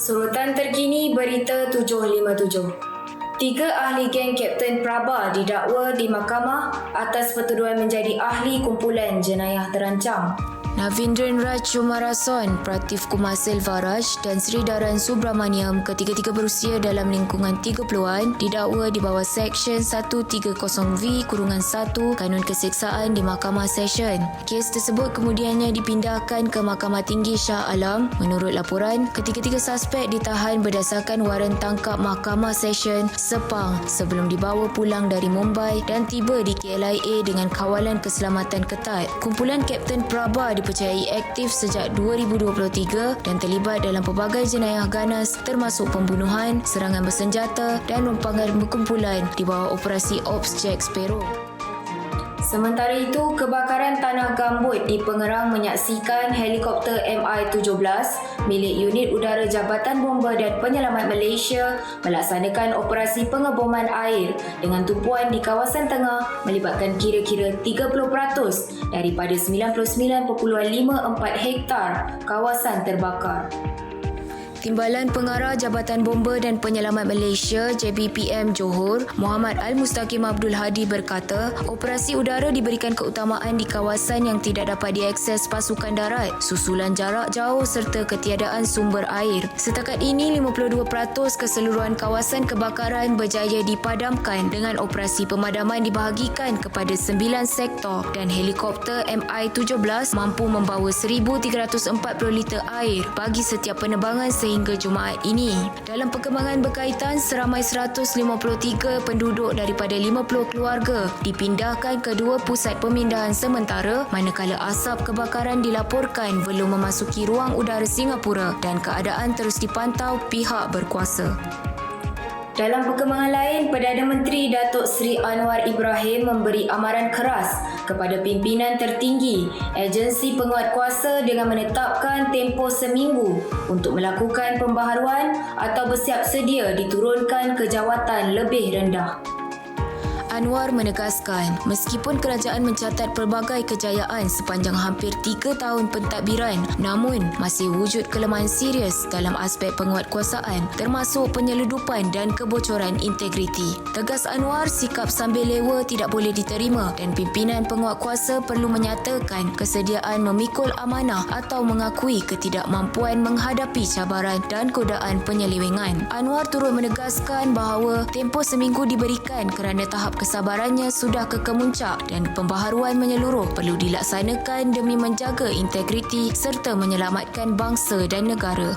Sorotan terkini berita 757. Tiga ahli geng Kapten Praba didakwa di mahkamah atas pertuduhan menjadi ahli kumpulan jenayah terancam. Navindran Raj Chumarason, Pratif Kumar Selvaraj dan Sri Daran Subramaniam ketiga-tiga berusia dalam lingkungan 30-an didakwa di bawah Seksyen 130V kurungan 1 Kanun Keseksaan di Mahkamah Session. Kes tersebut kemudiannya dipindahkan ke Mahkamah Tinggi Shah Alam. Menurut laporan, ketiga-tiga suspek ditahan berdasarkan waran tangkap Mahkamah Session Sepang sebelum dibawa pulang dari Mumbai dan tiba di KLIA dengan kawalan keselamatan ketat. Kumpulan Kapten Praba dipercayai aktif sejak 2023 dan terlibat dalam pelbagai jenayah ganas termasuk pembunuhan, serangan bersenjata dan rompangan berkumpulan di bawah operasi Ops Jack Sparrow. Sementara itu, kebakaran tanah gambut di Pengerang menyaksikan helikopter MI-17 milik Unit Udara Jabatan Bomba dan Penyelamat Malaysia melaksanakan operasi pengeboman air dengan tumpuan di kawasan tengah melibatkan kira-kira 30% daripada 99.54 hektar kawasan terbakar. Timbalan Pengarah Jabatan Bomba dan Penyelamat Malaysia JBPM Johor, Muhammad Al-Mustaqim Abdul Hadi berkata, operasi udara diberikan keutamaan di kawasan yang tidak dapat diakses pasukan darat, susulan jarak jauh serta ketiadaan sumber air. Setakat ini, 52% keseluruhan kawasan kebakaran berjaya dipadamkan dengan operasi pemadaman dibahagikan kepada 9 sektor dan helikopter MI-17 mampu membawa 1,340 liter air bagi setiap penerbangan sehingga Jumaat ini. Dalam perkembangan berkaitan, seramai 153 penduduk daripada 50 keluarga dipindahkan ke dua pusat pemindahan sementara manakala asap kebakaran dilaporkan belum memasuki ruang udara Singapura dan keadaan terus dipantau pihak berkuasa. Dalam perkembangan lain, Perdana Menteri Datuk Seri Anwar Ibrahim memberi amaran keras kepada pimpinan tertinggi agensi penguatkuasa dengan menetapkan tempoh seminggu untuk melakukan pembaharuan atau bersiap sedia diturunkan ke jawatan lebih rendah. Anwar menegaskan, meskipun kerajaan mencatat pelbagai kejayaan sepanjang hampir tiga tahun pentadbiran, namun masih wujud kelemahan serius dalam aspek penguatkuasaan termasuk penyeludupan dan kebocoran integriti. Tegas Anwar, sikap sambil lewa tidak boleh diterima dan pimpinan penguatkuasa perlu menyatakan kesediaan memikul amanah atau mengakui ketidakmampuan menghadapi cabaran dan godaan penyelewengan. Anwar turut menegaskan bahawa tempoh seminggu diberikan kerana tahap kesabarannya sudah ke kemuncak dan pembaharuan menyeluruh perlu dilaksanakan demi menjaga integriti serta menyelamatkan bangsa dan negara.